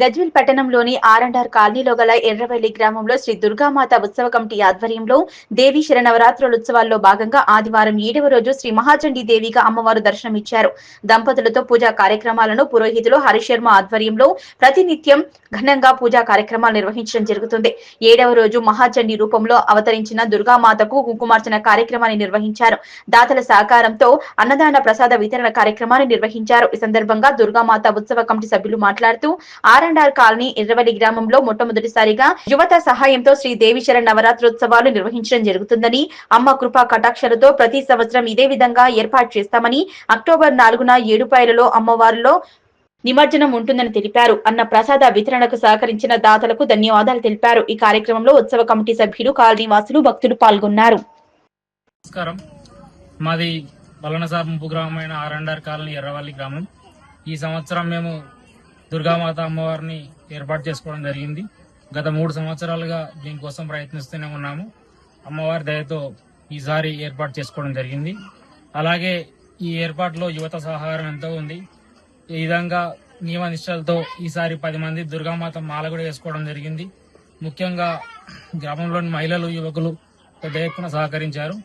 గజ్వెల్ పట్టణంలోని ఆర్ఎండ్ఆర్ కాలనీలో గల ఎర్రవెల్లి గ్రామంలో శ్రీ దుర్గామాత ఉత్సవ కమిటీ ఆధ్వర్యంలో దేవి శరణవరాత్రులుత్సవాల్లో భాగంగా ఆదివారం ఏడవ రోజు శ్రీ మహాచండీ దేవిగా అమ్మవారు దర్శనమిచ్చారు. దంపతులతో పూజా కార్యక్రమాలను పురోహితులు హరిశర్మ ఆధ్వర్యంలో ప్రతినిత్యం ఘనంగా పూజా కార్యక్రమాలు నిర్వహించడం జరుగుతుంది. ఏడవ రోజు మహాచండీ రూపంలో అవతరించిన దుర్గామాతకు కుంకుమార్చన కార్యక్రమాన్ని నిర్వహించారు. దాతల సహకారంతో అన్నదాన ప్రసాద వితరణ కార్యక్రమాన్ని నిర్వహించారు. ఈ సందర్భంగా దుర్గామాత ఉత్సవ కమిటీ సభ్యులు మాట్లాడుతూ R and R colony Erravalli గ్రామంలో మొట్టమొదటిసారిగా యువత సహాయంతో శ్రీ దేవీశర నవరాత్రోత్సవాలు నిర్వహించడం జరుగుతుందని అమ్మ కృపా కటాక్షలతో ప్రతి సంవత్సరం ఇదే విధంగా ఏర్పాటు చేస్తామని అక్టోబర్ నాలుగున ఏడుపాయలలో అమ్మవారిలో నిమజ్జనం ఉంటుందని తెలిపారు. అన్న ప్రసాద వితరణకు సహకరించిన దాతలకు ధన్యవాదాలు తెలిపారు. ఈ కార్యక్రమంలో ఉత్సవ కమిటీ సభ్యులు కాలనీ వాసులు భక్తులు పాల్గొన్నారు. నమస్కారం. మాది బలనసార్ ముంపు గ్రామమైన ఆర్ఎండ్ఆర్ కాలనీ ఎర్రవల్లి గ్రామం. ఈ సంవత్సరం మేము దుర్గామాత అమ్మవారిని ఏర్పాటు చేసుకోవడం జరిగింది. గత మూడు సంవత్సరాలుగా దీనికోసం ప్రయత్నిస్తూనే ఉన్నాము. అమ్మవారి దయతో ఈసారి ఏర్పాటు చేసుకోవడం జరిగింది. అలాగే ఈ ఏర్పాటులో యువత సహకారం ఎంతో ఉంది. ఈ విధంగా నియమ నిష్టలతో ఈసారి పది మంది దుర్గామాత మాల కూడా వేసుకోవడం జరిగింది. ముఖ్యంగా గ్రామంలోని మహిళలు యువకులు పెద్ద ఎత్తున సహకరించారు.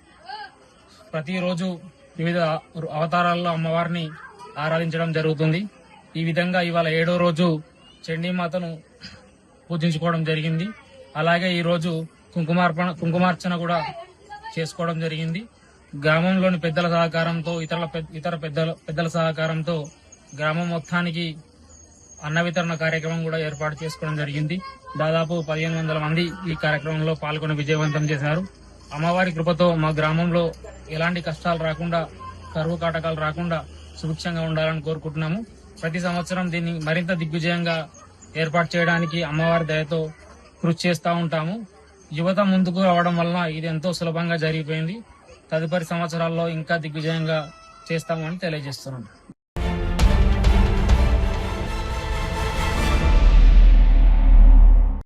ప్రతిరోజు వివిధ అవతారాల్లో అమ్మవారిని ఆరాధించడం జరుగుతుంది. ఈ విధంగా ఇవాళ ఏడో రోజు చండీమాతను పూజించుకోవడం జరిగింది. అలాగే ఈరోజు కుంకుమార్పణ కుంకుమార్చన కూడా చేసుకోవడం జరిగింది. గ్రామంలోని పెద్దల సహకారంతో ఇతరుల ఇతర పెద్దల పెద్దల సహకారంతో గ్రామం మొత్తానికి అన్న వితరణ కార్యక్రమం కూడా ఏర్పాటు చేసుకోవడం జరిగింది. దాదాపు పదిహేను వందల మంది ఈ కార్యక్రమంలో పాల్గొని విజయవంతం చేశారు. అమ్మవారి కృపతో మా గ్రామంలో ఎలాంటి కష్టాలు రాకుండా కరువు కాటకాలు రాకుండా సుభిక్షంగా ఉండాలని కోరుకుంటున్నాము. ప్రతి సంవత్సరం దీన్ని మరింత దిగ్విజయంగా ఏర్పాటు చేయడానికి అమ్మవారి దయతో కృషి చేస్తూ ఉంటాము. యువత ముందుకు రావడం వలన ఇది ఎంతో సులభంగా జరిగిపోయింది. తదుపరి సంవత్సరాల్లో ఇంకా దిగ్విజయంగా చేస్తామని తెలియజేస్తున్నాం